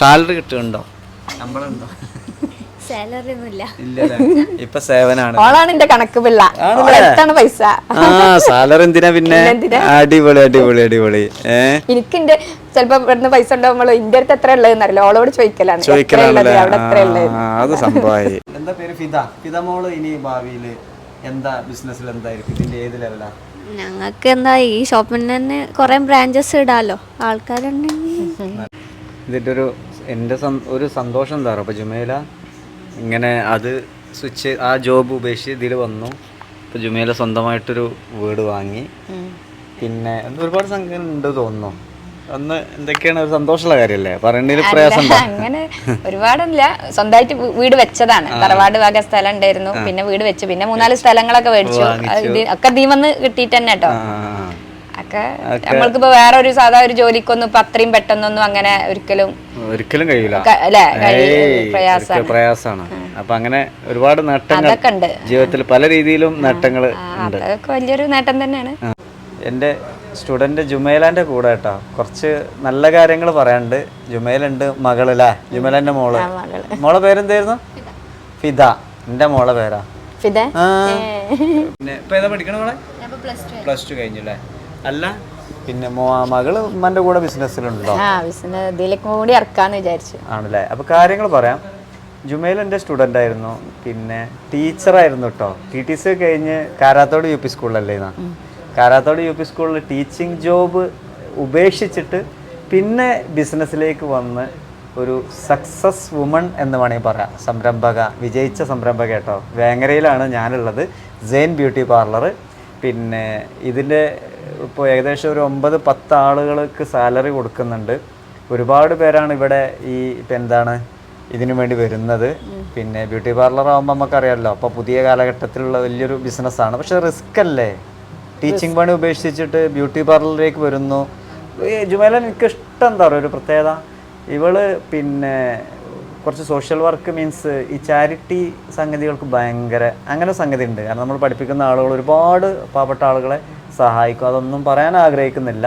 Salary കിട്ടുന്നുണ്ടോ? ശമ്പളം ഉണ്ടോ സാലറി ഒന്നുമില്ല ഇല്ലല്ലേ? ഇപ്പൊ സേവനാണ്. ഓളാണ് എന്റെ കണക്ക് പിള്ള. ആണല്ലേ? എത്താണ് പൈസ. ആ സാലറി എന്തിനാ പിന്നെ? അടിപൊളി അടിപൊളി അടിപൊളി. ഏ? എനിക്ക് എന്റെ ചിലപ്പോ ഇവിടുന്ന് പൈസ ഉണ്ടാവുമ്പോൾ ഇന്റെ അടുത്ത് എത്ര ഉള്ളതെന്ന് അറിയില്ല ഓളോട് ചോദിക്കലാണ്. ചോദിക്കലാണല്ലേ? അത് സംഭവമായി എന്താ പേര്? ഫിദ. ഫിദ മോൾ ഇനി ഭാവിയിൽ എന്താ ബിസിനസ്സിൽ എന്തായിരിക്കും? ഇതിന്റെ ഏത് ലെവലാ ഞങ്ങൾക്ക് എന്താ ഈ ഷോപ്പിന് തന്നെ കുറെ ബ്രാഞ്ചസ് ഇടാലോ. ആൾക്കാരുണ്ടെങ്കിൽ. ഇതിന്റെ ഒരു എന്റെ ഒരു സന്തോഷം എന്താ പറയുക അപ്പോൾ ജുമേല ഇങ്ങനെ അത് സ്വിച്ച് ആ ജോബ് ഉപേക്ഷിച്ച് ഇതിൽ വന്നു. ഇപ്പോൾ ജുമേല സ്വന്തമായിട്ടൊരു വീട് വാങ്ങി. പിന്നെ ഒരുപാട് സംഘം ഉണ്ട് തോന്നുന്നു. ഒന്ന് എന്തൊക്കെയാണ്? ഒരു സന്തോഷമുള്ള കാര്യമല്ലേ? പറയണതിൽ പ്രയാസം അങ്ങനെ ഒരുപാടില്ല സ്വന്തമായിട്ട് വീട് വെച്ചതാണ്. തറവാട് ഭാഗ സ്ഥലം ഉണ്ടായിരുന്നു പിന്നെ വീട് വെച്ചു. പിന്നെ മൂന്നാൽ സ്ഥലങ്ങളൊക്കെ മേടിച്ചു. ഒക്കെ ദീവന്ന് കിട്ടിയിട്ട് തന്നെ കേട്ടോ. ഒക്കെ നമ്മൾക്കിപ്പോ വേറെ ഒരു സാധാ ഒരു ജോലിക്കൊന്നും ഇപ്പൊ അത്രയും പെട്ടെന്നൊന്നും അങ്ങനെ ഒരിക്കലും ഒരിക്കലും കഴിയില്ല പ്രയാസമാണ്. അപ്പൊ അങ്ങനെ ഒരുപാട് നേട്ടങ്ങൾ ജീവിതത്തിൽ പല രീതിയിലും നേട്ടങ്ങൾ അതൊക്കെ വലിയൊരു നേട്ടം തന്നെയാണ്. എന്റെ സ്റ്റുഡന്റ് ജുമേലാന്റെ കൂടെ കേട്ടോ. കുറച്ച് നല്ല കാര്യങ്ങൾ പറയാനുണ്ട്. ജുമേലുണ്ട് മകളല്ലേ ജുമേലന്റെ മോൾ. മോളെ പേരെന്തായിരുന്നു? ഫിദ. എന്റെ മോളെ പേരാ. ഫിദ. പിന്നെ ഇപ്പൊ ഏതാ പഠിക്കണ മോളെ? പ്ലസ് ടു കഴിഞ്ഞു അല്ലേ? അല്ല? പിന്നെ മോ- മകൾ ഉമ്മന്റെ കൂടെ ബിസിനസ്സിലുണ്ടോ ആ ബിസിനസ് ഇതിലേക്ക് കൂടി ഇറക്കാന്ന് വിചാരിച്ചു. ആണല്ലേ? അപ്പൊ കാര്യങ്ങൾ പറയാം. ജുമേൽ എന്റെ സ്റ്റുഡന്റ് ആയിരുന്നു. പിന്നെ ടീച്ചറായിരുന്നു കേട്ടോ ടി ടി സി കഴിഞ്ഞ് കാരാത്തോട് യു പി സ്കൂളിലല്ലേ കാരാത്തോട് യു പി സ്കൂളിൽ ടീച്ചിങ് ജോബ് ഉപേക്ഷിച്ചിട്ട് പിന്നെ ബിസിനസ്സിലേക്ക് വന്ന് ഒരു സക്സസ് വുമൺ എന്ന് വേണമെങ്കിൽ പറയാം. സംരംഭക വിജയിച്ച സംരംഭക കേട്ടോ. വേങ്ങരയിലാണ് ഞാനുള്ളത്. സെയിൻ ബ്യൂട്ടി പാർലർ പിന്നെ ഇതിന്റെ ഇപ്പോൾ ഏകദേശം ഒരു ഒമ്പത് പത്ത് ആളുകൾക്ക് സാലറി കൊടുക്കുന്നുണ്ട്. ഒരുപാട് പേരാണ് ഇവിടെ ഈ ഇപ്പം എന്താണ് ഇതിനു വേണ്ടി വരുന്നത്. പിന്നെ ബ്യൂട്ടി പാർലർ ആകുമ്പോൾ നമുക്കറിയാമല്ലോ അപ്പോൾ പുതിയ കാലഘട്ടത്തിലുള്ള വലിയൊരു ബിസിനസ്സാണ് പക്ഷെ റിസ്ക് അല്ലേ? ടീച്ചിങ് പണി ഉപേക്ഷിച്ചിട്ട് ബ്യൂട്ടി പാർലറിലേക്ക് വരുന്നു. ജുമേല എനിക്ക് ഇഷ്ടം എന്താ പറയുക? ഒരു പ്രത്യേകത ഇവൾ പിന്നെ കുറച്ച് സോഷ്യൽ വർക്ക് മീൻസ് ഈ ചാരിറ്റി സംഗതികൾക്ക് ഭയങ്കര അങ്ങനെ സംഗതി ഉണ്ട് കാരണം നമ്മൾ പഠിപ്പിക്കുന്ന ആളുകൾ ഒരുപാട് പാവപ്പെട്ട ആളുകളെ സഹായിക്കും. അതൊന്നും പറയാൻ ആഗ്രഹിക്കുന്നില്ല.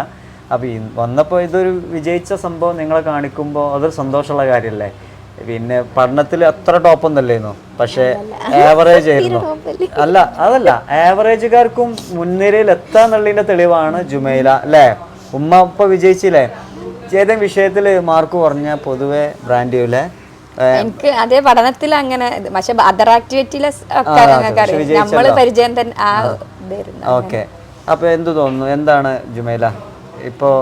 അപ്പോൾ ഈ വന്നപ്പോൾ ഇതൊരു വിജയിച്ച സംഭവം നിങ്ങളെ കാണിക്കുമ്പോൾ അതൊരു സന്തോഷമുള്ള കാര്യമല്ലേ പിന്നെ പഠനത്തിൽ അത്ര ടോപ്പൊന്നല്ലായിരുന്നു പക്ഷേ ആവറേജ് ആയിരുന്നു. അല്ല. അതല്ല. ആവറേജുകാർക്കും മുൻനിരയിൽ എത്താന്നുള്ളതിന്റെ തെളിവാണ് ജുമൈല അല്ലേ? ഉമ്മ ഇപ്പൊ വിജയിച്ചില്ലേ? ഏതെങ്കിലും വിഷയത്തിൽ മാർക്ക് കുറഞ്ഞ പൊതുവെ ബ്രാൻഡ് ചെയ്യൂലേ? എനിക്ക് അതേ പഠനത്തിൽ അങ്ങനെ. പക്ഷെ അതർ ആക്ടിവിറ്റിയിലെ പരിചയം തന്നെ ആ ഓക്കെ. അപ്പൊ എന്ത് തോന്നുന്നു? എന്താണ് ജുമൈല? ഇപ്പോൾ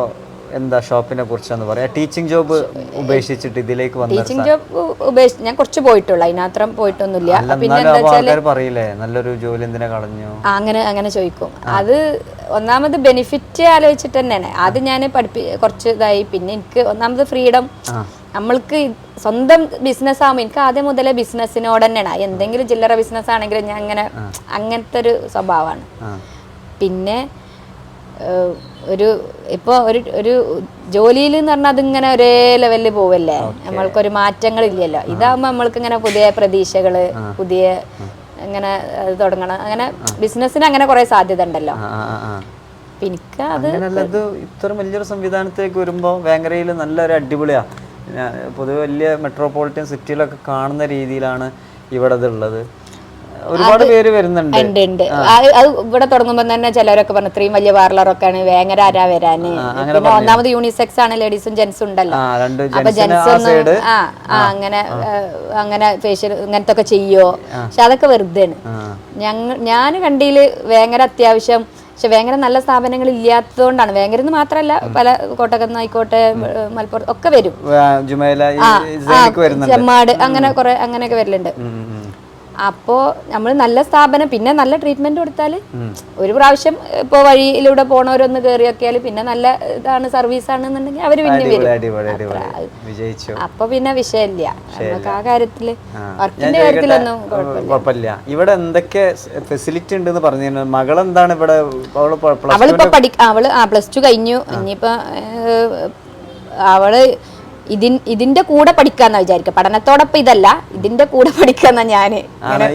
എന്താ ഷോപ്പിനെ കുറിച്ചെന്ന് പറയാ? ടീച്ചിങ് ജോബ് ഉപേക്ഷിച്ചിട്ട് ഇതിലേക്ക് വന്ന ടീച്ചിങ് ജോബ് ഉപേക്ഷിച്ച് ഞാൻ കുറച്ച് പോയിട്ടുള്ളൂ. അതിനത്രം പോയിട്ടൊന്നുമില്ല. പിന്നെ പറയില്ലേ? നല്ലൊരു ജോലി എന്തിനാ കളഞ്ഞു? അങ്ങനെ അങ്ങനെ ചോദിക്കും. അത് ഒന്നാമത് ബെനിഫിറ്റ് ആലോചിച്ചിട്ട് തന്നെയാണ്. അത് ഞാൻ പഠിപ്പി കുറച്ച് ഇതായി. പിന്നെ എനിക്ക് ഒന്നാമത് ഫ്രീഡം നമ്മൾക്ക് സ്വന്തം ബിസിനസ് ആകുമ്പോൾ എനിക്ക് ആദ്യം മുതലേ ബിസിനസ്സിനോട് തന്നെയാണ്. എന്തെങ്കിലും ചില്ലറ ബിസിനസ് ആണെങ്കിലും ഞാൻ അങ്ങനെ അങ്ങനത്തെ ഒരു സ്വഭാവമാണ്. പിന്നെ ഒരു ഇപ്പോൾ ഒരു ഒരു ജോലിയിൽ എന്ന് പറഞ്ഞാൽ അതിങ്ങനെ ഒരേ ലെവലിൽ പോവല്ലേ? നമ്മൾക്കൊരു മാറ്റങ്ങളില്ലല്ലോ. ഇതാകുമ്പോൾ നമ്മൾക്ക് ഇങ്ങനെ പുതിയ പ്രതീക്ഷകൾ പുതിയ അങ്ങനെ അത് തുടങ്ങണം. അങ്ങനെ ബിസിനസ്സിന് അങ്ങനെ കുറെ സാധ്യത ഉണ്ടല്ലോ എനിക്ക് അത് ഇത്ര വലിയൊരു സംവിധാനത്തേക്ക് വരുമ്പോൾ വേങ്ങരയിൽ നല്ലൊരു അടിപൊളിയാ. പൊതുവെ വലിയ മെട്രോപൊളിറ്റൻ സിറ്റിയിലൊക്കെ കാണുന്ന രീതിയിലാണ് ഇവിടെ ഇതുള്ളത് ഒരുപാട് പേര് വരുന്നുണ്ട്. ഉണ്ട് ഉണ്ട്. അത് ഇവിടെ തുടങ്ങുമ്പോൾ തന്നെ ചിലരൊക്കെ പറഞ്ഞു ഇത്രയും വലിയ പാർലറൊക്കെയാണ് വേങ്ങര ആരാ വരാന്? പിന്നെ ഒന്നാമത് യൂണിസെക്സ് ആണ് ലേഡീസും ജെന്റ്സും ഉണ്ടല്ലോ. അപ്പൊ ജെന്റ്സ് ആ ഒന്നും അങ്ങനെ അങ്ങനെ ഫേഷ്യൽ ഇങ്ങനത്തെ ഒക്കെ ചെയ്യോ പക്ഷെ അതൊക്കെ വെറുതെയാണ്. ഞങ്ങൾ ഞാൻ കണ്ടിയിൽ വേങ്ങര അത്യാവശ്യം പക്ഷെ വേങ്ങര നല്ല സ്ഥാപനങ്ങൾ ഇല്ലാത്തതുകൊണ്ടാണ്. വേങ്ങര മാത്രമല്ല പല കോട്ടക്കുന്ന് ആയിക്കോട്ടെ മലപ്പുറം ഒക്കെ വരും. ചെമ്മാട് അങ്ങനെ കുറെ അങ്ങനെയൊക്കെ വരലുണ്ട്. അപ്പോ നമ്മൾ നല്ല സ്ഥാപനം പിന്നെ നല്ല ട്രീറ്റ്മെന്റ് കൊടുത്താൽ ഒരു പ്രാവശ്യം ഇപ്പോ വഴിയിലൂടെ പോണവരൊന്ന് കയറിയൊക്കെയാൽ പിന്നെ നല്ല ഇതാണ് സർവീസ് ആണെന്നുണ്ടെങ്കിൽ അവർ പിന്നെ വരും. അപ്പൊ പിന്നെ വിഷയമില്ല. നമുക്ക് ആ കാര്യത്തിൽ വർക്കിന്റെ കാര്യത്തിലൊന്നും കുഴപ്പമില്ല. ഇവിടെ എന്തൊക്കെ ഫെസിലിറ്റി ഉണ്ടെന്ന് പറഞ്ഞു മകളെന്താണ് ഇവിടെ? അവളിപ്പോ പഠി അവൾ ആ പ്ലസ് ടു കഴിഞ്ഞു. ഇനിയിപ്പോ അവൾ ഇതിൻ ഇതിന്റെ കൂടെ പഠിക്കാന്ന വിചാരിക്കുക പഠനത്തോടൊപ്പം ഇതല്ല ഇതിന്റെ കൂടെ പഠിക്കാന്ന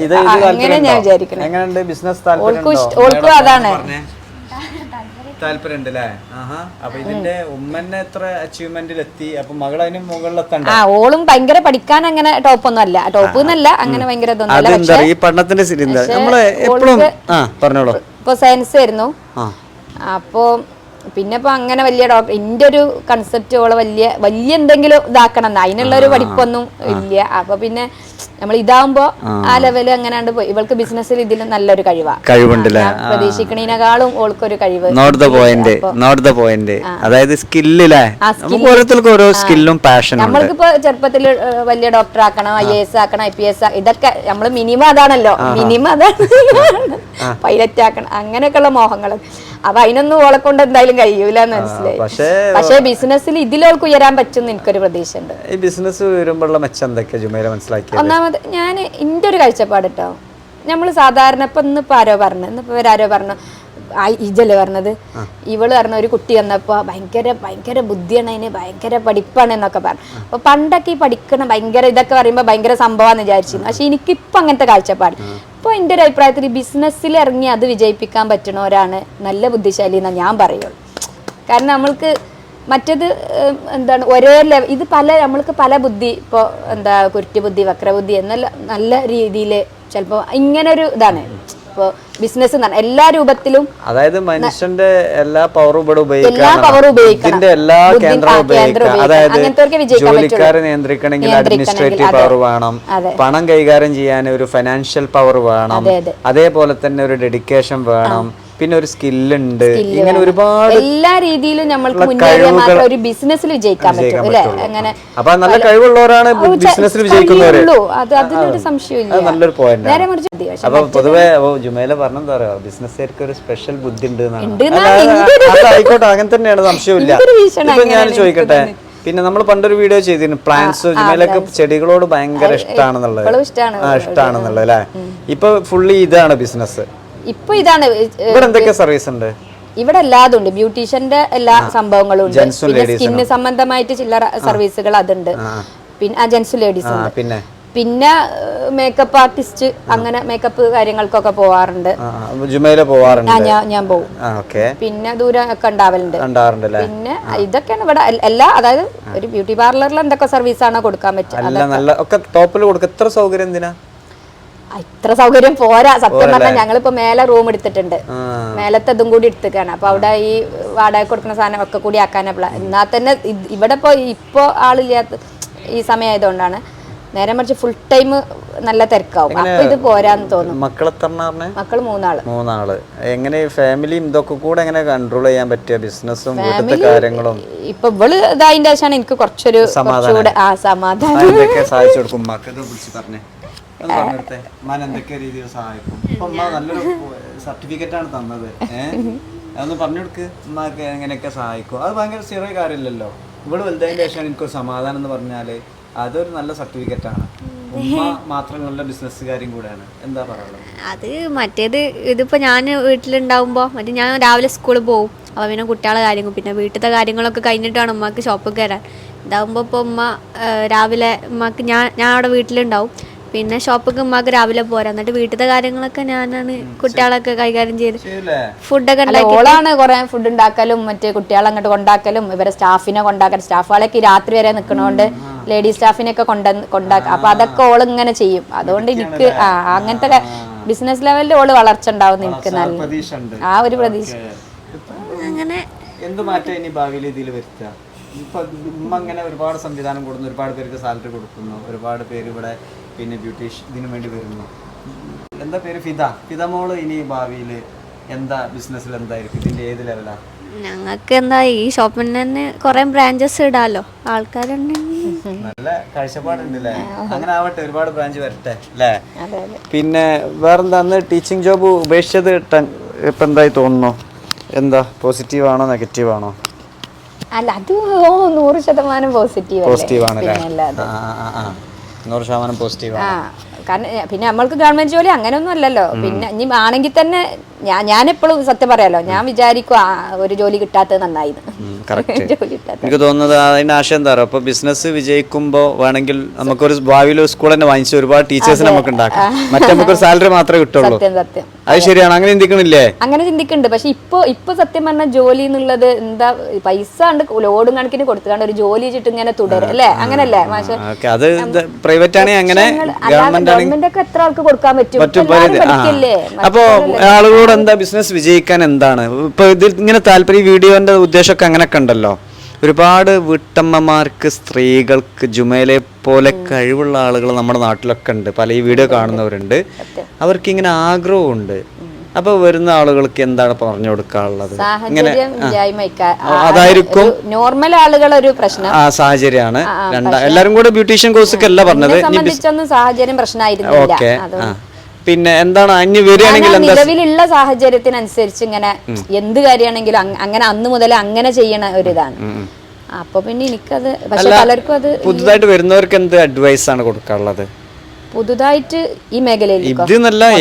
ഇത് അങ്ങനെ ഞാൻ ബിസിനസ് ഓൾക്കും ഓൾക്കും അതാണ്. അല്ലേ അപ്പൊ ഇതിന്റെ ഉമ്മന്നെ എത്ര അച്ചീവ്മെന്റിൽ എത്തി അപ്പൊ മകൾ അതിന് മുകളിലെത്തണ്ട? ആ ഓളും ഭയങ്കര പഠിക്കാൻ അങ്ങനെ ടോപ്പ് ഒന്നും അല്ല ടോപ്പ് എന്നല്ല അങ്ങനെ ഭയങ്കര ഇതൊന്നും ഈ പഠനത്തിന്റെ നമ്മൾ എപ്പോഴും ആ പറഞ്ഞോളൂ. ഇപ്പൊ സയൻസ് ആയിരുന്നു. അപ്പോ പിന്നെ ഇപ്പൊ അങ്ങനെ വലിയ ഡോക്ടർ എന്റെ ഒരു കൺസെപ്റ്റ് ഓളെ വലിയ വലിയ എന്തെങ്കിലും ഇതാക്കണം. എന്ന് അതിനുള്ള ഒരു പഠിപ്പൊന്നും ഇല്ല. അപ്പൊ പിന്നെ നമ്മൾ ഇതാവുമ്പോ ആ. ലെവൽ അങ്ങനെയാണ്ട് പോയി. ഇവൾക്ക് ബിസിനസ്സിൽ ഇതിൽ നല്ലൊരു കഴിവാ. കഴിവുണ്ടല്ലേ? ഞാൻ പ്രതീക്ഷിക്കണേനേക്കാളും ഓൾക്കൊരു കഴിവ് note the point note the point അതായത് സ്കില്ലില്ലേ ആ, നമുക്ക് ഓരോരുത്തർക്കും ഓരോ സ്കില്ലും പാഷനും നമ്മൾക്കിപ്പോ ചെറുപ്പത്തിൽ വലിയ ഡോക്ടർ ആക്കണം ഐ എസ് ആക്കണം ഐ പി എസ് ഇതൊക്കെ നമ്മൾ മിനിമം അതാണല്ലോ. മിനിമം അതാണ്. പൈലറ്റ് ആക്കണം. അങ്ങനെയൊക്കെയുള്ള മോഹങ്ങൾ അപ്പൊ അതിനൊന്നും ഓളെ കൊണ്ട് എന്തായാലും കഴിയൂല എന്ന് മനസ്സിലായി. പക്ഷേ ബിസിനസ്സിൽ ഇതിലോൾക്ക് ഉയരാൻ പറ്റും എനിക്കൊരു പ്രതീക്ഷ ഉണ്ട് ഈ ബിസിനസ് മെച്ചം ജുമേല ഒന്നാമത് ഞാൻ എന്റെ ഒരു കാഴ്ചപ്പാട് കേട്ടോ നമ്മൾ സാധാരണ ഇപ്പൊ ഇന്നിപ്പോ ആരോ പറഞ്ഞു ഇന്നിപ്പോ ഇവരാരോ പറഞ്ഞു ഇജൽ പറഞ്ഞത്. ഇവൾ പറഞ്ഞ ഒരു കുട്ടി വന്നപ്പോ ഭയങ്കര ഭയങ്കര ബുദ്ധിയാണ് അതിന് ഭയങ്കര പഠിപ്പാണ് എന്നൊക്കെ പറഞ്ഞു. അപ്പൊ പണ്ടൊക്കെ ഈ പഠിക്കണം ഭയങ്കര ഇതൊക്കെ പറയുമ്പോ ഭയങ്കര സംഭവം വിചാരിച്ചിരുന്നു. പക്ഷെ എനിക്കിപ്പോ അങ്ങനത്തെ കാഴ്ചപ്പാട്. ഇപ്പൊ എന്റെ ഒരു അഭിപ്രായത്തിൽ ബിസിനസ്സിൽ ഇറങ്ങി അത് വിജയിപ്പിക്കാൻ പറ്റുന്നവരാണ് നല്ല ബുദ്ധിശാലി എന്നാണ് ഞാൻ പറയുള്ളൂ. കാരണം നമ്മൾക്ക് മറ്റത് എന്താണ് ഒരേ ലെവൽ ഇത് പല നമ്മൾക്ക് പല ബുദ്ധി ഇപ്പോൾ എന്താ കുരുട്ടി ബുദ്ധി വക്രബുദ്ധി എന്നല്ല നല്ല രീതിയിൽ ചിലപ്പോൾ ഇങ്ങനൊരു ഇതാണ്. ഇപ്പോൾ ബിസിനസ് എല്ലാ രൂപത്തിലും അതായത് മനുഷ്യന്റെ എല്ലാ പവറും ഇവിടെ എല്ലാ പവറും ഉം ഉപയോഗിക്കണം. എല്ലാ കേന്ദ്രവും ഉപയോഗിക്കാം അതായത് ജോലിക്കാരെ. നിയന്ത്രിക്കണമെങ്കിൽ അഡ്മിനിസ്ട്രേറ്റീവ്. പവർ വേണം പണം കൈകാര്യം ചെയ്യാൻ ഒരു ഫൈനാൻഷ്യൽ പവർ വേണം അതെ, അതെ. അതേപോലെ തന്നെ ഒരു ഡെഡിക്കേഷൻ വേണം പിന്നെ ഒരു സ്കില്ലുണ്ട്. ഇങ്ങനെ ഒരുപാട് എല്ലാ രീതിയിലും നമ്മൾക്ക് മുന്നേറിയാൽ ഒരു ബിസിനസ്സിൽ വിജയിക്കാൻ പറ്റും അല്ലേ? അങ്ങനെ അപ്പൊ നല്ല കഴിവുള്ളവരാണ് ബിസിനസ്സിൽ വിജയിക്കുന്നവര്. അത് സംശയമില്ല. നല്ലൊരു പോയിന്റ് നേരെ മറിച്ച് അപ്പൊ പൊതുവെ ജുമേല പറഞ്ഞെന്താ പറയാ? ബിസിനസ്സുകാർക്ക് ഒരു സ്പെഷ്യൽ ബുദ്ധി ഉണ്ട് അതായിക്കോട്ടെ അങ്ങനെ തന്നെയാണ്. സംശയമില്ല. ഇപ്പൊ ഞാൻ ചോദിക്കട്ടെ. പിന്നെ നമ്മൾ പണ്ടൊരു വീഡിയോ ചെയ്തിരുന്നു. പ്ലാന്റ്സ് ജുമേലൊക്കെ ചെടികളോട് ഭയങ്കര ഇഷ്ടമാണെന്നുള്ളത് ഇഷ്ടമാണെന്നുള്ളത് അല്ലേ? ഇപ്പൊ ഫുള്ളി ഇതാണ് ബിസിനസ് ഇപ്പൊ ഇതാണ് എന്തൊക്കെ സർവീസ് ഉണ്ട്? ഇവിടെ എല്ലാതും ഉണ്ട് ബ്യൂട്ടീഷ്യന്റെ എല്ലാ സംഭവങ്ങളും ഉണ്ട് പിന്നെ സ്കിന്ന് സംബന്ധമായിട്ട് ചില സർവീസുകൾ അതുണ്ട്. പിന്നെ ആ. ജെന്റ്സ് ലേഡീസ് പിന്നെ? പിന്നെ മേക്കപ്പ് ആർട്ടിസ്റ്റ് അങ്ങനെ മേക്കപ്പ് കാര്യങ്ങൾക്കൊക്കെ പോവാറുണ്ട്. പോവാറുണ്ട്. ആ ഞാൻ ഞാൻ പോവും. ആ പിന്നെ ദൂരം ഒക്കെ ഉണ്ടാവലുണ്ട്. പിന്നെ ഇതൊക്കെയാണ് ഇവിടെ എല്ലാ അതായത് ഒരു ബ്യൂട്ടി പാർലറിൽ എന്തൊക്കെ സർവീസ് ആണോ കൊടുക്കാൻ പറ്റുക? ടോപ്പിൽ കൊടുക്കുക എത്ര സൗകര്യം എന്തിനാ? ഇത്ര സൗകര്യം പോരാ. സത്യം പറഞ്ഞാൽ ഞങ്ങളിപ്പോ മേലെ റൂം എടുത്തിട്ടുണ്ട്. മേലത്തെ ഇതും കൂടി എടുത്തേക്കാണ്. അപ്പൊ അവിടെ ഈ വാടക കൊടുക്കുന്ന സാധനം ഒക്കെ കൂടി ആക്കാനുള്ള എന്നാ തന്നെ ഇവിടെ ഇപ്പോ ഇപ്പോ ആളില്ലാത്ത ഈ സമയമായതുകൊണ്ടാണ് നേരെ മറിച്ച് ഫുൾ ടൈം നല്ല തിരക്കാവും. അപ്പൊ ഇത് പോരാന്ന് തോന്നും മക്കളെ പറഞ്ഞേ? മക്കൾ മൂന്നാൾ. മൂന്നാൾ. എങ്ങനെ ഫാമിലിയും ഇതൊക്കെ കൂടെ എങ്ങനെ കൺട്രോൾ ചെയ്യാൻ പറ്റിയ ബിസിനസ്സും വീട്ടിലത്തെ കാര്യങ്ങളും? ഇപ്പൊ ഇവൾ ഇതായതിന്റെ ശേഷമാണ് എനിക്ക് കുറച്ചൊരു സമാധാനം. ആ സമാധാനം. സാധിച്ചു കൊടുക്കും. മക്കളെ വിളിച്ച് പറഞ്ഞേ. ഉമ്മാൻ എന്തൊക്കെ രീതിയിൽ സഹായിക്കും. ഇപ്പൊ ഉമ്മ നല്ലൊരു സർട്ടിഫിക്കറ്റ് ആണ് തന്നത്. ഏഹ് അതൊന്ന് പറഞ്ഞു കൊടുക്ക് ഉമ്മക്ക് എങ്ങനെയൊക്കെ സഹായിക്കും. അത് ഭയങ്കര ചെറിയ കാര്യമില്ലല്ലോ. ഇവിടെ വലുതായതിനു ശേഷമാണ് എനിക്കൊരു സമാധാനം എന്ന് പറഞ്ഞാൽ അതൊരു നല്ല സർട്ടിഫിക്കറ്റ് ആണ്. അത് മറ്റേത് ഇതിപ്പോ ഞാൻ വീട്ടിലുണ്ടാവുമ്പോ മറ്റേ ഞാൻ രാവിലെ സ്കൂളിൽ പോകും അപ്പൊ പിന്നെ കുട്ടികളെ കാര്യങ്ങൾ പിന്നെ വീട്ടിലത്തെ കാര്യങ്ങളൊക്കെ കഴിഞ്ഞിട്ടാണ് ഉമ്മക്ക് ഷോപ്പിൽ കയറാൻ. ഇതാവുമ്പോ ഇപ്പൊ ഉമ്മ രാവിലെ ഉമ്മക്ക് ഞാൻ ഞാൻ അവിടെ വീട്ടിലുണ്ടാവും. പിന്നെ ഷോപ്പൊക്കെ ഉമ്മാക്ക് രാവിലെ പോരാ. എന്നിട്ട് വീട്ടിലത്തെ കാര്യങ്ങളൊക്കെ ഞാനാണ് കുട്ടികളൊക്കെ കൈകാര്യം ചെയ്ത്. ഫുഡൊക്കെ ഓളാണ് കുറെ ഫുഡ് ഉണ്ടാക്കലും മറ്റേ കുട്ടികളെ അങ്ങോട്ട് കൊണ്ടാക്കലും ഇവരെ സ്റ്റാഫിനെ കൊണ്ടാക്കാൻ സ്റ്റാഫുകളൊക്കെ രാത്രി വരെ നിൽക്കണോണ്ട് ലേഡി സ്റ്റാഫിനെ ഒക്കെ കൊണ്ട കൊണ്ടാക്കുക അപ്പൊ അതൊക്കെ ഓൾ ഇങ്ങനെ ചെയ്യും. അതുകൊണ്ട് എനിക്ക് ആ അങ്ങനത്തെ ബിസിനസ് ലെവലിൽ ഓൾ വളർച്ച ഉണ്ടാവും എനിക്ക് നല്ല ആ ഒരു പ്രതീക്ഷ. അങ്ങനെ എന്ത് മാറ്റം ഇനി ഭാവിയിൽ ഇതിൽ വരുത്തുക ഇപ്പൊ ഇമ്മ ഇങ്ങനെ ഒരുപാട് സംവിധാനം കൊടുക്കുന്നു. ഒരുപാട് പേർക്ക് സാലറി കൊടുക്കുന്നു. ഒരുപാട് പേര് ഇവിടെ പിന്നെ ബ്യൂട്ടീഷ് ഇതിനു വേണ്ടി വരുന്നു. എന്താ പേര്? ഫിദ. ഫിദ മോൾ ഇനി ഭാവിയിൽ എന്താ ബിസിനസ്സിൽ എന്തായിരിക്കും? ഇതിന്റെ ഏത് ലെവലാ ഞങ്ങൾക്ക് എന്താ ഈ ഷോപ്പിൽ തന്നെ കുറെ ബ്രാഞ്ചസ് ഇടാലോ. ആൾക്കാരുണ്ടെങ്കിൽ. നല്ല കാഴ്ചപ്പാടുണ്ടല്ലേ? അങ്ങനെ ആവട്ടെ ഒരുപാട് ബ്രാഞ്ച് വരട്ടെ അല്ലേ? പിന്നെ വേറെന്താ അന്ന് ടീച്ചിങ് ജോബ് ഉപേക്ഷിച്ചത് ഇപ്പൊ എന്തായി തോന്നുന്നു? എന്താ പോസിറ്റീവ് ആണോ നെഗറ്റീവ് ആണോ? അല്ല അത് നൂറ് ശതമാനം പോസിറ്റീവ് പോസിറ്റീവ് ആണല്ലേ? നൂറ് ശതമാനം പോസിറ്റീവ് ആ കാരണം പിന്നെ നമ്മൾക്ക് ഗവൺമെന്റ് ജോലി അങ്ങനെയൊന്നും അല്ലല്ലോ. പിന്നെ ഇനി ആണെങ്കിൽ തന്നെ ഞാൻ എപ്പോഴും സത്യം പറയാലോ ഞാൻ വിചാരിക്കും ആ, ഒരു ജോലി കിട്ടാത്തത് നന്നായിരുന്നു കറക്റ്റ്. എനിക്ക് തോന്നുന്നത് അതിന്റെ ആശയം എന്താ പറയുക? ഇപ്പൊ ബിസിനസ് വിജയിക്കുമ്പോൾ വേണമെങ്കിൽ നമുക്കൊരു ഭാവിയിൽ സ്കൂൾ തന്നെ വാങ്ങിച്ച് ഒരുപാട് ടീച്ചേഴ്സ് നമുക്ക് ഉണ്ടാക്കാം. മറ്റേ നമുക്കൊരു സാലറി മാത്രമേ കിട്ടുള്ളൂ. അത് ശരിയാണ്. അങ്ങനെ ചിന്തിക്കണില്ലേ? അങ്ങനെ ചിന്തിക്കുന്നുണ്ട് പക്ഷെ ഇപ്പൊ ഇപ്പൊ സത്യം പറഞ്ഞ ജോലി എന്നുള്ളത് എന്താ പൈസ ഉണ്ട് ലോഡും കണക്കിന് കൊടുത്തുകൊണ്ട് ഒരു ജോലി വെച്ചിട്ട് ഇങ്ങനെ തുടരും അല്ലേ? അങ്ങനല്ലേ? അത് പ്രൈവറ്റ് ആണെങ്കിൽ അങ്ങനെ ഗവൺമെന്റ് ഒക്കെ എത്ര ആൾക്ക് കൊടുക്കാൻ പറ്റും? അപ്പോ ആളുകളോട് എന്താ ബിസിനസ് വിജയിക്കാൻ എന്താണ്? ഇപ്പൊ ഇതിൽ ഇങ്ങനെ താല്പര്യം വീഡിയോന്റെ ഉദ്ദേശമൊക്കെ അങ്ങനെയൊക്കെ ഉണ്ടല്ലോ. ഒരുപാട് വീട്ടമ്മമാർക്ക് സ്ത്രീകൾക്ക് ജുമേലെ പോലെ കഴിവുള്ള ആളുകൾ നമ്മുടെ നാട്ടിലൊക്കെ ഉണ്ട്. പല ഈ വീഡിയോ കാണുന്നവരുണ്ട്. അവർക്ക് ഇങ്ങനെ ആഗ്രഹമുണ്ട് അപ്പൊ വരുന്ന ആളുകൾക്ക് എന്താണ് പറഞ്ഞു കൊടുക്കാനുള്ളത്? ഇങ്ങനെ അതായിരിക്കും നോർമൽ ആളുകൾ ഒരു പ്രശ്നം. ആ സാഹചര്യമാണ്. എല്ലാരും കൂടെ ബ്യൂട്ടീഷ്യൻ കോഴ്സ് അല്ല പറഞ്ഞത്. സാഹചര്യം പ്രശ്നമായിരുന്നു ഓക്കെ. പിന്നെ എന്താണ് അന്യ വരികയാണെങ്കിൽ നിലവിലുള്ള സാഹചര്യത്തിനനുസരിച്ച് ഇങ്ങനെ എന്ത് കാര്യമാണെങ്കിലും അങ്ങനെ അന്ന് മുതൽ അങ്ങനെ ചെയ്യണ ഒരിതാണ് അപ്പൊ പിന്നെ എനിക്കത് പക്ഷെ പലർക്കും അത് പുതുതായിട്ട് വരുന്നവർക്ക് എന്ത് അഡ്വൈസ് ആണ് കൊടുക്കാനുള്ളത്? പുതുതായിട്ട് ഈ മേഖലയിൽ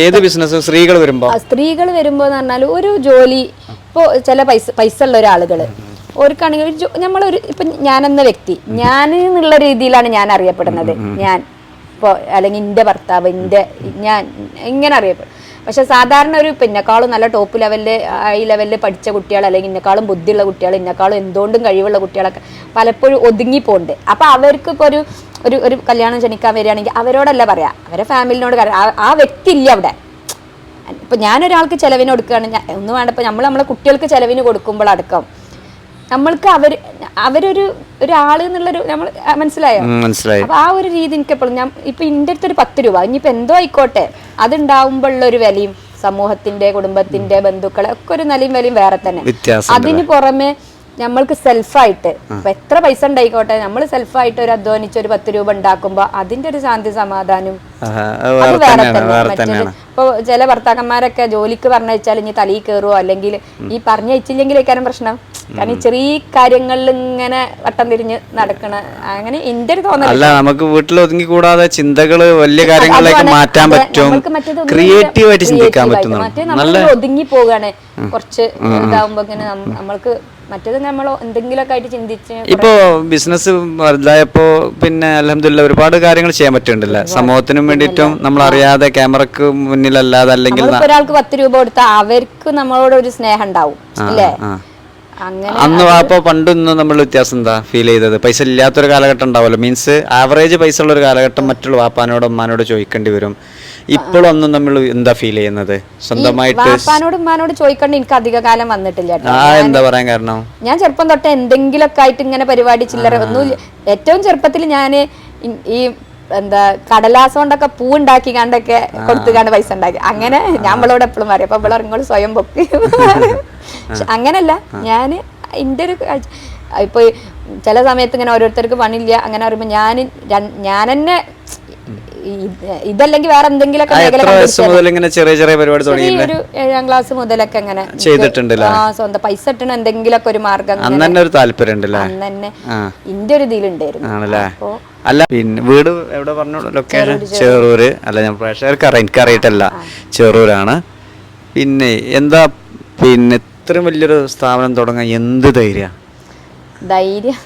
ഏത് ബിസിനസ് സ്ത്രീകൾ വരുമ്പോ? സ്ത്രീകൾ വരുമ്പോൾ എന്ന് പറഞ്ഞാൽ ഒരു ജോലി ഇപ്പോ ചില പൈസ പൈസ ഉള്ള ഒരാളുകൾ. ഓർക്കാണെങ്കിൽ നമ്മളൊരു ഇപ്പൊ ഞാനെന്ന വ്യക്തി ഞാൻ എന്നുള്ള രീതിയിലാണ് ഞാൻ അറിയപ്പെടുന്നത്. ഞാൻ ഇപ്പോൾ അല്ലെങ്കിൽ എന്റെ ഭർത്താവ് എന്റെ ഞാൻ ഇങ്ങനെ അറിയപ്പെടും. പക്ഷെ സാധാരണ ഒരു പിന്നെക്കാളും നല്ല ടോപ്പ് ലെവലിൽ ഹൈ ലെവലിൽ പഠിച്ച കുട്ടികൾ അല്ലെങ്കിൽ ഇന്നെക്കാളും ബുദ്ധിയുള്ള കുട്ടികൾ ഇന്നെക്കാളും എന്തുകൊണ്ടും കഴിവുള്ള കുട്ടികളൊക്കെ പലപ്പോഴും ഒതുങ്ങിപ്പോണ്ട്. അപ്പോൾ അവർക്ക് ഇപ്പോൾ ഒരു ഒരു ഒരു കല്യാണം ക്ഷണിക്കാൻ വരികയാണെങ്കിൽ അവരോടല്ല പറയാ. അവരെ ഫാമിലിനോട് ആ- വ്യക്തി ഇല്ല അവിടെ. ഇപ്പം ഞാനൊരാൾക്ക് ചിലവിന് കൊടുക്കുകയാണ്. ഒന്ന് വേണ്ട. ഇപ്പം നമ്മൾ നമ്മളെ കുട്ടികൾക്ക് ചിലവിന് കൊടുക്കുമ്പോൾ അടക്കം നമ്മൾക്ക് അവർ അവരൊരു ഒരാൾ എന്നുള്ളൊരു നമ്മൾ മനസ്സിലായോ? മനസ്സിലായി. അപ്പൊ ആ ഒരു രീതി എനിക്ക് എപ്പോഴും ഞാൻ ഇപ്പൊ ഇന്റെ അടുത്ത് ഒരു പത്ത് രൂപ ഇനിയിപ്പോ എന്തോ ആയിക്കോട്ടെ അതുണ്ടാവുമ്പോഴുള്ള ഒരു വിലയും സമൂഹത്തിന്റെ കുടുംബത്തിന്റെ ബന്ധുക്കളെ ഒക്കെ ഒരു നിലയും വിലയും വേറെ തന്നെ. അതിന് പുറമെ നമ്മൾക്ക് സെൽഫായിട്ട് ഇപ്പൊ എത്ര പൈസ ഉണ്ടായിക്കോട്ടെ നമ്മൾ സെൽഫായിട്ട് ഒരു അധ്വാനിച്ച് ഒരു പത്ത് രൂപ ഉണ്ടാക്കുമ്പോ അതിന്റെ ഒരു ശാന്തി സമാധാനം. അത് വേറെ തന്നെ ഇപ്പൊ ചില ഭർത്താക്കന്മാരൊക്കെ ജോലിക്ക് പറഞ്ഞയച്ചാൽ ഇനി തലയിൽ കയറുമോ അല്ലെങ്കിൽ ഈ പറഞ്ഞയച്ചില്ലെങ്കിലേക്കാരും പ്രശ്നം. കാരണം ചെറിയ കാര്യങ്ങളിൽ ഇങ്ങനെ വട്ടം തിരിഞ്ഞ് നടക്കണ അങ്ങനെ എന്റെ ഒരു തോന്നൽ അല്ല നമുക്ക് വീട്ടിൽ ഒതുങ്ങി കൂടാതെ ചിന്തകൾ വലിയ കാര്യങ്ങളിലേക്ക് മാറ്റാൻ പറ്റും. ക്രിയേറ്റീവ് ആയിട്ട് ചിന്തിക്കാൻ പറ്റും മറ്റേ നമ്മൾ ഒതുങ്ങി പോവുകയാണ്. കുറച്ച് ഇതാവുമ്പോ ഇങ്ങനെ നമ്മൾക്ക് മറ്റേത് നമ്മൾ എന്തെങ്കിലുമൊക്കെ ആയിട്ട് ചിന്തിച്ച് ഇപ്പോ ബിസിനസ് വലുതായപ്പോ പിന്നെ അലഹമില്ല ഒരുപാട് കാര്യങ്ങൾ ചെയ്യാൻ പറ്റുന്നുണ്ടല്ലേ? സമൂഹത്തിനും വേണ്ടിയിട്ടും നമ്മൾ അറിയാതെ ക്യാമറക്ക് മുന്നിലല്ലാതെ അല്ലെങ്കിൽ ഒരാൾക്ക് പത്ത് രൂപ കൊടുത്താൽ അവർക്ക് നമ്മളോട് ഒരു സ്നേഹം ഉണ്ടാവും അല്ലേ അന്ന് അപ്പോ പണ്ടൊന്നും നമ്മൾ വ്യത്യാസം എന്താ ഫീൽ ചെയ്തത്? പൈസ ഇല്ലാത്തൊരു കാലഘട്ടം ഉണ്ടാവുമല്ലോ. മീൻസ് ആവറേജ് പൈസ ഉള്ള ഒരു കാലഘട്ടം മറ്റുള്ള വാപ്പാനോടും അമ്മാനോട് ചോദിക്കേണ്ടി വരും. ഇപ്പോഴൊന്നും നമ്മൾ എന്താ ഫീൽ ചെയ്യുന്നത്? സ്വന്തമായിട്ട് വാപ്പാനോടും ഉമ്മാനോട് ചോദിക്കണ്ട എനിക്ക് അധിക കാലം വന്നിട്ടില്ല ആ എന്താ പറയാൻ കാരണം? ഞാൻ ചെറുപ്പം തൊട്ട് എന്തെങ്കിലുമൊക്കെ ആയിട്ട് ഇങ്ങനെ പരിപാടി ചില്ലറ ഒന്നും ഏറ്റവും ചെറുപ്പത്തിൽ ഞാൻ ഈ എന്താ കടലാസ് കൊണ്ടൊക്കെ പൂ ഉണ്ടാക്കി കണ്ടൊക്കെ കൊടുത്തു കണ്ട് പൈസ ഉണ്ടാക്കി. അങ്ങനെ ഞാൻ ഇവളോട് എപ്പോഴും പറയും. അപ്പൊ ഇവിടെ ഇങ്ങോട്ട് സ്വയം പൊക്കി. അങ്ങനല്ല. ഞാൻ എന്റെ ഒരു ഇപ്പൊ ചില സമയത്ത് ഇങ്ങനെ ഓരോരുത്തർക്ക് പണിയില്ല. അങ്ങനെ പറയുമ്പോൾ ഞാൻ ഞാൻ തന്നെ ഇതല്ലെങ്കിൽ വേറെ എന്തെങ്കിലുമൊക്കെ മേഖല ഇങ്ങനെ ചെറിയ ചെറിയ പരിപാടി ഒരു ഏഴാം ക്ലാസ് മുതലൊക്കെ അങ്ങനെ ചെയ്തിട്ടുണ്ടല്ലേ? സ്വന്തം പൈസ ഇട്ടണ എന്തെങ്കിലുമൊക്കെ ഒരു മാർഗം അന്ന് തന്നെ ഒരു താല്പര്യം ഉണ്ടല്ലേ? അന്ന് തന്നെ. ഇന്റെ ഒരു ഇതിലുണ്ടായിരുന്നു. ആണല്ലേ? അല്ല പിന്നെ വീട് എവിടെ പറഞ്ഞു ലൊക്കേഷൻ ചെറൂര് അല്ല ഞാൻ പ്രേക്ഷകർക്ക് അറിയാം എനിക്ക് അറിയിട്ടല്ല ചെറൂരാണ് പിന്നെ എന്താ പിന്നെ ഇത്രയും വലിയൊരു സ്ഥാപനം തുടങ്ങാൻ എന്ത് ധൈര്യ? ധൈര്യം?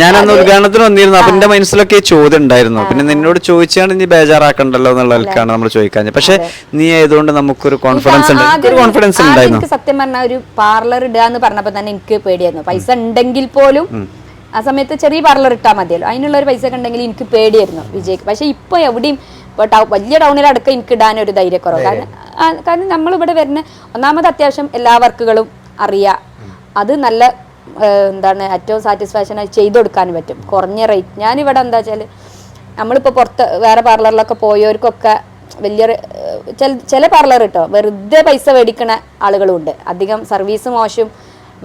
ഞാൻ ഉദ്ഘാടനത്തിന് വന്നിരുന്നു. അപ്പൊ എന്റെ മനസ്സിലൊക്കെ ചോദ്യം ഉണ്ടായിരുന്നു. പിന്നെ നിന്നോട് ചോദിച്ചാണ് നീ ബേജാറാക്കണ്ടല്ലോ എന്നുള്ള നിലക്കാണ് നമ്മൾ ചോദിക്കാൻ പക്ഷെ നീ ആയതുകൊണ്ട് നമുക്കൊരു കോൺഫിഡൻസ് ഉണ്ട്. കോൺഫിഡൻസ് ഉണ്ടായിരുന്നു. എനിക്ക് സത്യം പറഞ്ഞ ഒരു പാർലർ ഇടുക എന്ന് പറഞ്ഞപ്പോ തന്നെ എനിക്ക് പേടിയായിരുന്നു. പൈസ ഉണ്ടെങ്കിൽ പോലും ആ സമയത്ത് ചെറിയ പാർലർ ഇട്ടാൽ മതിയല്ലോ. അതിനുള്ള ഒരു പൈസ ഒക്കെ ഉണ്ടെങ്കിൽ എനിക്ക് പേടിയായിരുന്നു വിജയ്ക്ക്. പക്ഷെ ഇപ്പൊ എവിടെയും വലിയ ടൗണിൽ വലിയ ടൗണിലടക്കം എനിക്ക് ഇടാൻ ഒരു ധൈര്യക്കുറവ് കാരണം കാരണം നമ്മളിവിടെ വരുന്ന ഒന്നാമത് അത്യാവശ്യം എല്ലാ വർക്കുകളും അറിയാം. അത് നല്ല എന്താണ് ഏറ്റവും സാറ്റിസ്ഫാക്ഷൻ ആയി ചെയ്തു കൊടുക്കാൻ പറ്റും. കുറഞ്ഞ റേറ്റ് ഞാനിവിടെ എന്താ വെച്ചാൽ നമ്മളിപ്പോൾ പുറത്ത് വേറെ പാർലറിലൊക്കെ പോയവർക്കൊക്കെ വലിയ ചില ചില പാർലർ കേട്ടോ വെറുതെ പൈസ മേടിക്കണ ആളുകളുണ്ട്. അധികം സർവീസ് മോശം.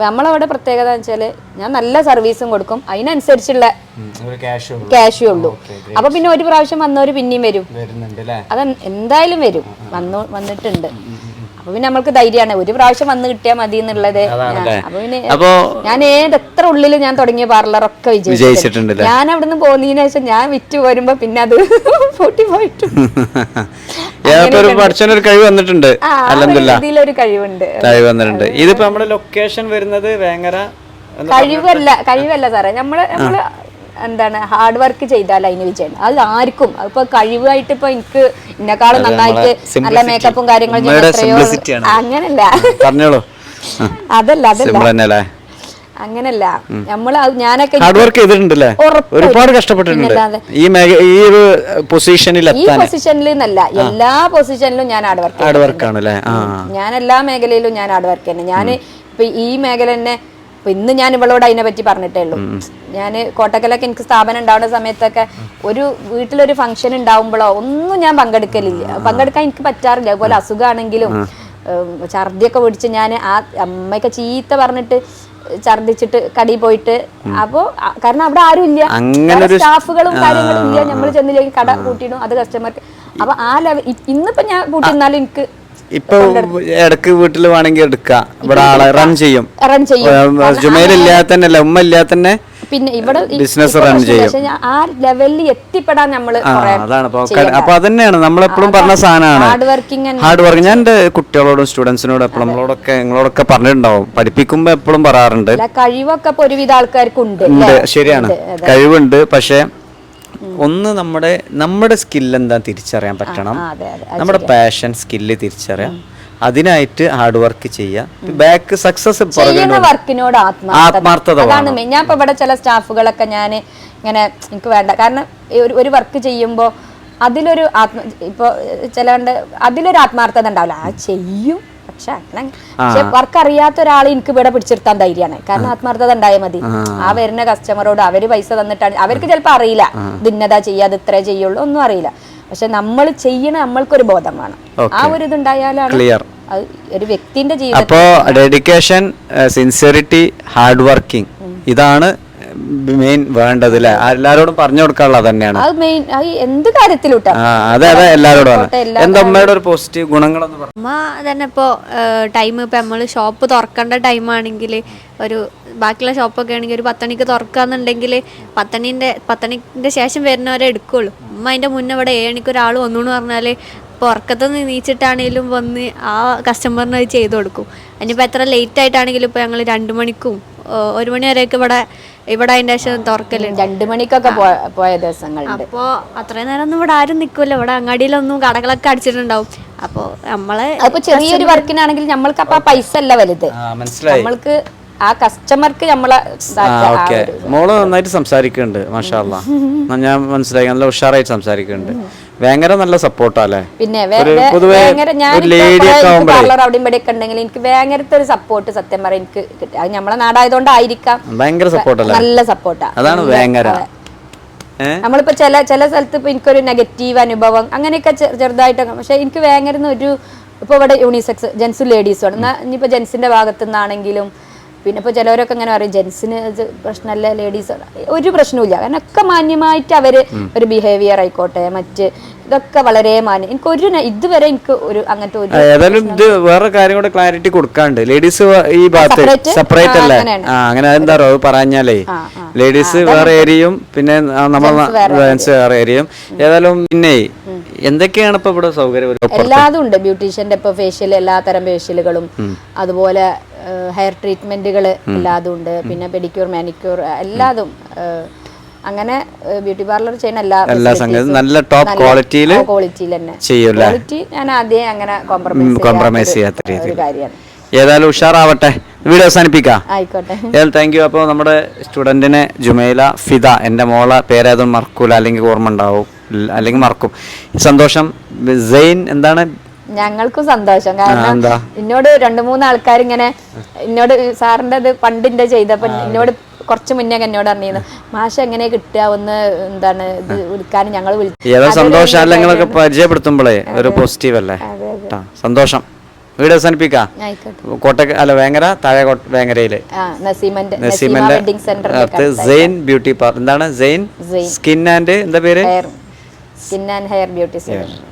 നമ്മളവിടെ പ്രത്യേകത എന്ന് വെച്ചാൽ ഞാൻ നല്ല സർവീസും കൊടുക്കും. അതിനനുസരിച്ചുള്ള ക്യാഷ് ഉള്ളൂ. അപ്പൊ പിന്നെ ഒരു പ്രാവശ്യം വന്നവർ പിന്നെയും വരും. അത് എന്തായാലും വരും. വന്നു വന്നിട്ടുണ്ട്. അപ്പൊ പിന്നെ നമ്മൾക്ക് ധൈര്യമാണ് ഒരു പ്രാവശ്യം വന്ന് കിട്ടിയാൽ മതി എന്നുള്ളത്? അപ്പൊ പിന്നെ ഞാൻ ഏത് എത്ര ഉള്ളിൽ ഞാൻ തുടങ്ങിയ പാർലർ ഒക്കെ വിജയിച്ചിട്ടുണ്ട്. ഞാൻ അവിടുന്ന് പോന്നതിന് ശേഷം ഞാൻ വിറ്റ് പോരുമ്പോ പിന്നെ അത് പൊട്ടി പോയിട്ടുണ്ട് പഠിച്ചൊരു കഴിവ് വന്നിട്ടുണ്ട്. രീതിയിലൊരു കഴിവുണ്ട്. കഴിവ് വന്നിട്ടുണ്ട്. ഇതിപ്പോ നമ്മുടെ ലൊക്കേഷൻ വരുന്നത് വേങ്ങര കഴിവല്ല കഴിവല്ല സാറേ. നമ്മൾ നമ്മൾ എന്താണ് ഹാർഡ് വർക്ക് ചെയ്താൽ അതിന് വിജയം. അത് ആർക്കും അപ്പൊ കഴിവായിട്ട് ഇപ്പൊ എനിക്ക് എന്നെക്കാളും നന്നായിട്ട് നല്ല മേക്കപ്പും കാര്യങ്ങളും ആണ്. അങ്ങനല്ല. അതല്ല അതല്ല. അങ്ങനല്ല. നമ്മൾ അത് ഞാനൊക്കെ ഹാർഡ് വർക്ക് ചെയ്തിട്ടുണ്ടല്ലേ. ഒരുപാട് കഷ്ടപ്പെട്ടിട്ടുണ്ട്. ഈ ഈ ഒരു പൊസിഷനിൽ ഈ പൊസിഷനിൽ എല്ലാ പൊസിഷനിലും ഞാൻ ഹാർഡ് വർക്ക് ഹാർഡ് വർക്ക് ആണല്ലേ? ഞാൻ എല്ലാ മേഖലയിലും ഞാൻ ഹാർഡ് വർക്ക് തന്നെ ഞാൻ ഇപ്പൊ ഈ മേഖല തന്നെ ഇപ്പൊ ഇന്ന് ഞാൻ ഇവളോട് അതിനെ പറ്റി പറഞ്ഞിട്ടേ ഉള്ളൂ ഞാൻ കോട്ടക്കലൊക്കെ എനിക്ക് സ്ഥാപനം ഉണ്ടാവുന്ന സമയത്തൊക്കെ ഒരു വീട്ടിലൊരു ഫംഗ്ഷൻ ഉണ്ടാവുമ്പോഴോ ഒന്നും ഞാൻ പങ്കെടുക്കലില്ല. പങ്കെടുക്കാൻ എനിക്ക് പറ്റാറില്ല. അതുപോലെ അസുഖമാണെങ്കിലും ഛർദിയൊക്കെ പിടിച്ച് ഞാൻ ആ അമ്മയൊക്കെ ചീത്ത പറഞ്ഞിട്ട് ഛർദിച്ചിട്ട് കടി പോയിട്ട് അപ്പോ കാരണം അവിടെ ആരും ഇല്ല. സ്റ്റാഫുകളും കാര്യങ്ങളും ഇല്ല. നമ്മൾ ചെന്നില്ലെങ്കിൽ കട കൂട്ടിയിടും. അത് കസ്റ്റമർക്ക് അപ്പൊ ആ ലെവൽ ഇന്നിപ്പോ ഞാൻ കൂട്ടിയിരുന്നാലും എനിക്ക് ഇപ്പൊ ഇടയ്ക്ക് വീട്ടിൽ വേണമെങ്കിൽ എടുക്കാം. ഇവിടെ ആളെ റൺ ചെയ്യും. റൺ ചെയ്യും. ജുമയിലില്ലാതെ തന്നെ അല്ല ഉമ്മ ഇല്ലാതെ തന്നെ പിന്നെ ഇവിടെ ബിസിനസ് റൺ ചെയ്യും. ആ ലെവലിൽ എത്തിപ്പെടാൻ നമ്മൾ അതാണ്. അപ്പൊ അതന്നെയാണ്. നമ്മളെപ്പോഴും പറഞ്ഞ സാധനമാണ്. ഹാർഡ് വർക്കിംഗ് ഹാർഡ് വർക്ക് ഞാൻ എന്റെ കുട്ടികളോടും സ്റ്റുഡൻസിനോടും എപ്പോഴും നമ്മളോടൊക്കെ നിങ്ങളോടൊക്കെ പറഞ്ഞിട്ടുണ്ടാവും. പഠിപ്പിക്കുമ്പോ എപ്പോഴും പറയാറുണ്ട്. കഴിവൊക്കെ ഒരുവിധ ആൾക്കാർക്ക് ഉണ്ട്. ശരിയാണ്. കഴിവുണ്ട്. പക്ഷെ ഒന്ന് നമ്മുടെ നമ്മുടെ സ്കിൽ എന്താ തിരിച്ചറിയാൻ പറ്റണം. നമ്മുടെ പാഷൻ സ്കില്ല് തിരിച്ചറിയാം. അതിനായിട്ട് ഹാർഡ് വർക്ക് ചെയ്യുക ബാക്ക് സക്സസ് വർക്കിനോട് ആത്മാർത്ഥത. അതാണ് ഞാൻ ഇപ്പൊ ഇവിടെ ചില സ്റ്റാഫുകളൊക്കെ ഞാൻ ഇങ്ങനെ എനിക്ക് വേണ്ട. കാരണം ഒരു ഒരു വർക്ക് ചെയ്യുമ്പോൾ അതിലൊരു ആത്മ ഇപ്പൊ ചില അതിലൊരു ആത്മാർത്ഥത ഉണ്ടാവില്ല. ആ ചെയ്യും. പക്ഷെ പക്ഷെ വർക്ക് അറിയാത്ത ഒരാളെ എനിക്ക് ഇവിടെ പിടിച്ചെടുത്താൻ ധൈര്യമാണ്. കാരണം ആത്മാർത്ഥത ഉണ്ടായാൽ മതി. ആ. വരുന്ന കസ്റ്റമറോട് അവർ പൈസ തന്നിട്ടാണ്. അവർക്ക് ചിലപ്പോൾ അറിയില്ല. ഇതിന്നതാ ചെയ്യാ ഇത് ഇത്രേ ചെയ്യുള്ളൂ ഒന്നും അറിയില്ല. പക്ഷെ നമ്മൾ ചെയ്യണ നമ്മൾക്കൊരു ബോധം വേണം. ആ ഒരു ഇതുണ്ടായാലാണ് ഒരു വ്യക്തിന്റെ ജീവിതം ഡെഡിക്കേഷൻ സിൻസിയറിറ്റി ഹാർഡ് വർക്കിംഗ് ഇതാണ് മെയിൻ വേണ്ടത് അല്ലേ എല്ലാരോടും പറഞ്ഞു കൊടുക്കാനുള്ള തന്നെയാണ്. അത് മെയിൻ അത് എന്ത് കാര്യത്തിലൂട്ടാ? ആ അതെ അതെ എല്ലാരോടും ആണ് എല്ലാ എന്താ അമ്മയുടെ ഒരു പോസിറ്റീവ് ഗുണങ്ങളെന്ന് പറഞ്ഞു അമ്മ തന്നെ ഇപ്പോൾ ടൈം ഇപ്പോൾ നമ്മൾ ഷോപ്പ് തുറക്കേണ്ട ടൈമാണെങ്കിൽ ഒരു ബാക്കിയുള്ള ഷോപ്പൊക്കെ ആണെങ്കിൽ ഒരു പത്തണിക്ക് തുറക്കാന്നുണ്ടെങ്കിൽ പത്തണീന്റെ പത്തണിന്റെ ശേഷം വരുന്നവരെ എടുക്കുള്ളൂ. അമ്മ അതിന്റെ മുന്നേ ഇവിടെ ഏഴണിക്ക് ഒരാൾ വന്നു എന്ന് പറഞ്ഞാൽ ഇപ്പോൾ ഉറക്കത്തുനിന്ന് നീച്ചിട്ടാണെങ്കിലും വന്ന് ആ കസ്റ്റമറിന് അത് ചെയ്ത് കൊടുക്കും. ഇനിയിപ്പോൾ എത്ര ലേറ്റ് ആയിട്ടാണെങ്കിലും ഇപ്പോൾ ഞങ്ങൾ രണ്ട് മണിക്കും ഏഹ്, ഒരു മണി വരെയൊക്കെ ഇവിടെ ഇവിടെ അതിന്റെ ശേഷം തുറക്കലുണ്ട്. രണ്ടു മണിക്കൊക്കെ പോയ ദിവസങ്ങളുണ്ട്. അപ്പോ അത്രയും നേരം ഒന്നും ഇവിടെ ആരും നിൽക്കില്ല ഇവിടെ അങ്ങാടിയിലൊന്നും കടകളൊക്കെ അടിച്ചിട്ടുണ്ടാവും. അപ്പോ നമ്മളെ ചെറിയൊരു വർക്കിനാണെങ്കിൽ നമ്മൾക്ക് അപ്പൊ പൈസ അല്ല വലുത്. ആ മനസ്സിലായി. നമ്മൾക്ക് ആ കസ്റ്റമർക്ക് നമ്മളെ മോൾ നന്നായിട്ട് സംസാരിക്കുന്നുണ്ട് മാഷാ ഞാൻ മനസ്സിലായി നല്ല ഉഷാറായിട്ട് സംസാരിക്കുന്നുണ്ട്. ഭയങ്കര നല്ല സപ്പോർട്ടാല്ലേ? പിന്നെ. പാർലർ അവിടെ ഇവിടെ ഒക്കെ ഉണ്ടെങ്കിൽ എനിക്ക് ഭയങ്കരത്തെ ഒരു സപ്പോർട്ട് സത്യം പറയാം. എനിക്ക് കിട്ടി. അത് നമ്മളെ നാടായതുകൊണ്ടായിരിക്കാം. ഭയങ്കര സപ്പോർട്ടല്ലേ നല്ല സപ്പോർട്ടാ അതാണ് ഭയങ്കര. നമ്മളിപ്പോ ചില ചില സ്ഥലത്ത് ഇപ്പൊ എനിക്കൊരു നെഗറ്റീവ് അനുഭവം അങ്ങനെയൊക്കെ ചെറുതായിട്ടൊക്കെ. പക്ഷെ എനിക്ക് വേങ്ങരുന്ന ഒരു ഇപ്പൊ ഇവിടെ യൂണിസെക്സ് ജെൻസും ലേഡീസും ആണ്. എന്നാ ഇനിയിപ്പോ ജെൻസിന്റെ ഭാഗത്തു നിന്നാണെങ്കിലും പിന്നെ ഇപ്പോൾ ചിലവരൊക്കെ ഇങ്ങനെ പറയും ജെൻസിന് പ്രശ്നമല്ല ലേഡീസ് ഒരു പ്രശ്നവുമില്ല. കാരണം ഒക്കെ മാന്യമായിട്ട് അവർ ഒരു ബിഹേവിയർ ആയിക്കോട്ടെ മറ്റ് ഇതൊക്കെ വളരെ മാന്യം. എനിക്ക് ഒരു ഇതുവരെ എനിക്ക് ഒരു അങ്ങനത്തെ ഒരു ഏതായാലും ഇത് വേറെ കാര്യം കൂടെ ക്ലാരിറ്റി കൊടുക്കാണ്ട് ലേഡീസ് ഈ ഭാഗത്ത് സെപ്പറേറ്റ് അല്ലേ? അങ്ങനെ എന്താ പറയുക പറഞ്ഞാലേ. ലേഡീസ് വേറെ ഏരിയയും പിന്നെ നമ്മൾ ജെൻസ് വേറെ ഏരിയയും ഏതായാലും പിന്നെ എന്തൊക്കെയാണ് ഇപ്പൊ ഇവിടെ സൗകര്യം? എല്ലാതും ഉണ്ട്. ബ്യൂട്ടീഷ്യന്റെ ഇപ്പൊ ഫേഷ്യൽ എല്ലാ തരം ഫേഷ്യലുകളും അതുപോലെ ഹെയർ ട്രീറ്റ്മെന്റുകൾ എല്ലാതും ഉണ്ട്. പിന്നെ പെഡിക്യൂർ മാനിക്യൂർ എല്ലാതും അങ്ങനെ ബ്യൂട്ടി പാർലർ ചെയ്യുന്ന എല്ലാ എല്ലാ സംഗതി നല്ല ടോപ്പ് ക്വാളിറ്റിയിൽ ക്വാളിറ്റിയിൽ തന്നെ. ക്വാളിറ്റി ഞാൻ ആദ്യം അങ്ങനെ കോംപ്രമൈസ് കോംപ്രമൈസ് ചെയ്യാത്ത രീതിയിൽ കാര്യമാണ്. ഏതായാലും ഉഷാറാവട്ടെ. വീഡിയോ അവസാനിപ്പിക്കാം. ആയിക്കോട്ടെ. ഏതായാലും താങ്ക് യു അപ്പോൾ നമ്മുടെ സ്റ്റുഡന്റിനെ ജുമൈല ഫിദ എന്റെ മോളെ പേരേതൊന്നും മറക്കൂല അല്ലെങ്കിൽ ഓർമ്മ ഉണ്ടാവും അല്ലെങ്കിൽ മറക്കും. സന്തോഷം. സെയിൻ എന്താണ്? ഞങ്ങൾക്കും സന്തോഷം. കാരണം? എന്നോട് രണ്ടു മൂന്ന് ആൾക്കാർ ഇങ്ങനെ എന്നോട് സാറിന്റെ പണ്ടിന്റെ ചെയ്തപ്പോ എന്നോട് കുറച്ച് മുന്നേ എന്നോട് അറിഞ്ഞിരുന്നു മാഷ എങ്ങനെ കിട്ടുക? ഒന്ന് എന്താണ് ഇത് വിളിക്കാൻ ഞങ്ങൾ വിളിച്ചു സന്തോഷം പരിചയപ്പെടുത്തുമ്പോഴേ ഒരു പോസിറ്റീവ് അല്ലേ? സന്തോഷം. വീഡിയോ അവസാനിപ്പിക്കാം? കോട്ടക്ക അല്ല വേങ്ങര താഴെ വേങ്ങരയിൽ. നസീമന്റെ സെയിൻ ബ്യൂട്ടി പാർലർ എന്താണ്? സെയിൻ. സ്കിൻ ആൻഡ് എന്താ പേര്? Skin and hair beauty centre